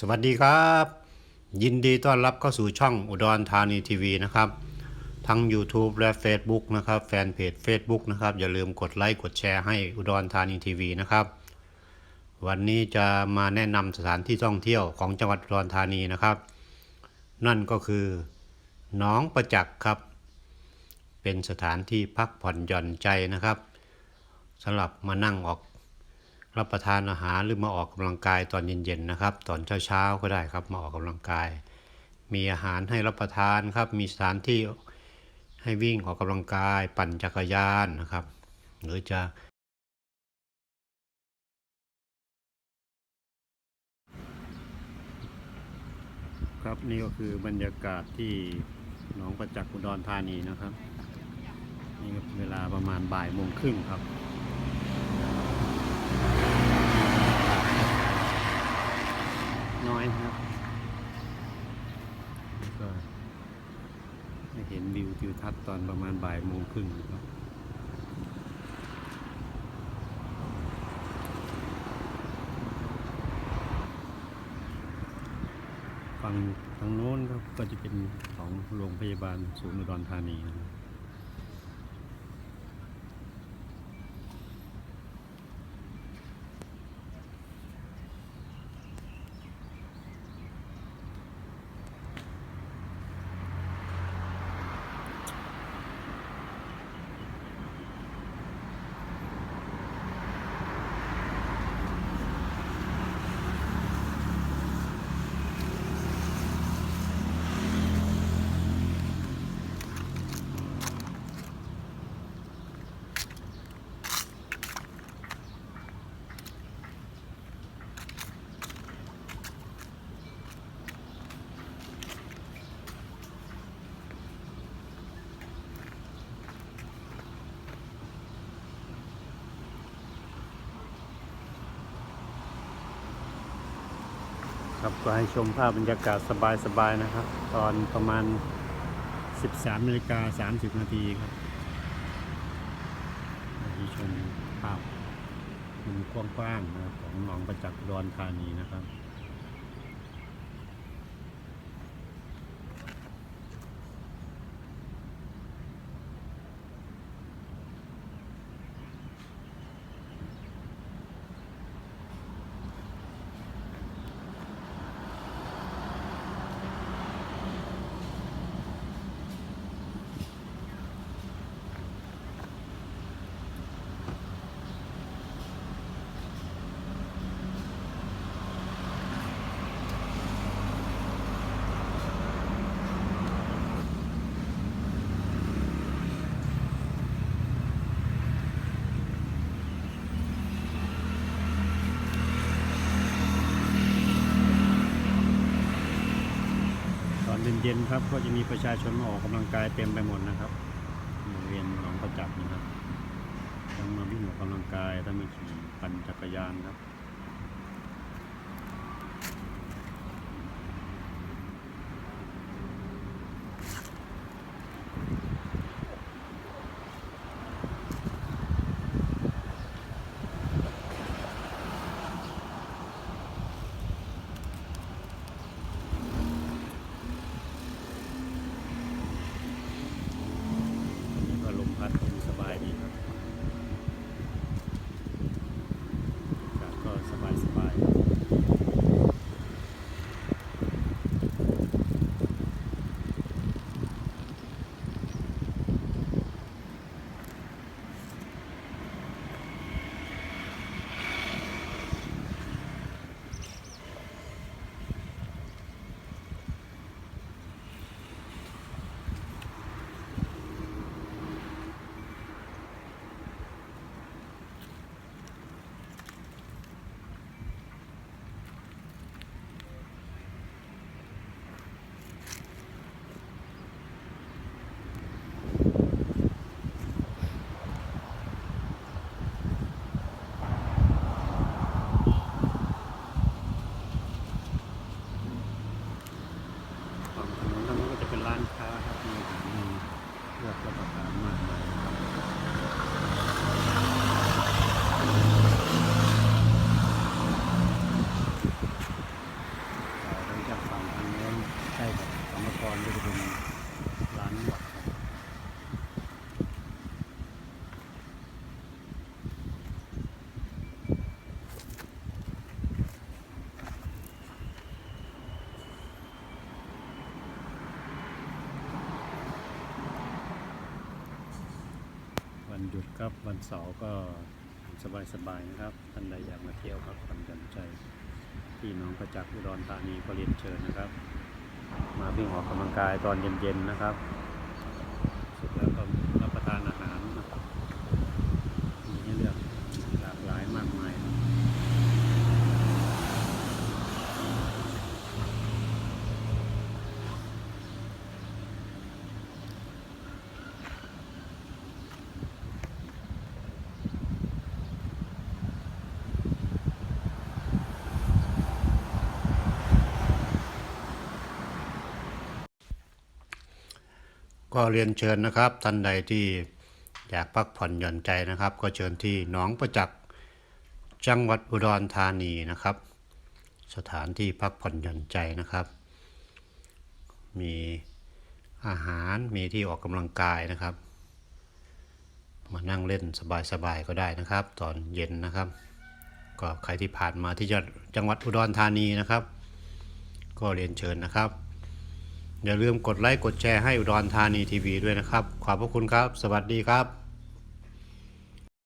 สวัสดีครับ ยินดีต้อนรับเข้าสู่ช่องอุดรธานีทีวีนะครับทั้ง YouTube และ Facebook นะครับแฟนเพจ Facebook นะครับอย่าลืมกดไลค์กดแชร์ให้อุดรธานีทีวีนะครับ วันนี้จะมาแนะนำสถานที่ท่องเที่ยวของจังหวัดอุดรธานีนะครับ นั่นก็คือหนองประจักษ์ครับ เป็นสถานที่พักผ่อนหย่อนใจนะครับสำหรับมานั่งออก รับประทานอาหารหรือมาออกกำลังกายตอนเย็นๆนะครับ ตอนเช้าๆก็ได้ครับมาออกกำลังกาย มีอาหารให้รับประทานครับ มีสถานที่ให้วิ่งออกกำลังกาย ปั่นจักรยานนะครับ หรือจะครับนี่ก็คือบรรยากาศที่หนองประจักษ์อุดรธานีนะครับนี่เวลาประมาณบ่ายโมงครึ่งครับ น้อยนะครับก็ได้เห็นวิวทิวทัศน์ตอนประมาณบ่ายโมงครึ่งครับฝั่งทางโน้นครับก็จะเป็นของโรงพยาบาลศูนย์อุดรธานีนะครับ ครับ ก็ให้ชมภาพบรรยากาศสบายๆนะครับ ตอนประมาณ 13นาฬิกา30 นาทีครับให้ชมภาพมุมกว้างๆนะครับของหนองประจักษ์อุดรธานีนะครับ ครับ ก็จะมีประชาชนมาออกกำลังกายเต็มไปหมดนะครับบริเวณหนองประจักษ์นะครับทั้งมาวิ่งออกกำลังกายทั้งมาขี่ปั่นจักรยานครับ ครับวันเสาร์ก็สบายๆนะครับท่านใดอยากมาเที่ยวพักผ่อนหย่อนใจที่น้องประจักษ์อุดรธานีก็เรียนเชิญนะครับ มาวิ่งออกกำลังกายตอนเย็นๆนะครับเสร็จแล้วก็รับประทานอาหารนะครับมีให้เลือกหลากหลายมากมายครับ ก็เรียนเชิญนะครับท่านใดที่อยากพักผ่อนหย่อนใจนะครับ ก็เชิญที่หนองประจักษ์จังหวัดอุดรธานีนะครับ สถานที่พักผ่อนหย่อนใจนะครับ มีอาหารมีที่ออกกำลังกายนะครับ มานั่งเล่นสบายๆก็ได้นะครับ ตอนเย็นนะครับ ก็ใครที่ผ่านมาที่จังหวัดอุดรธานีนะครับ ก็เรียนเชิญนะครับ อย่าลืมกดไลค์กดแชร์ให้อุดรธานีทีวีด้วยนะครับ ขอบพระคุณครับ สวัสดีครับ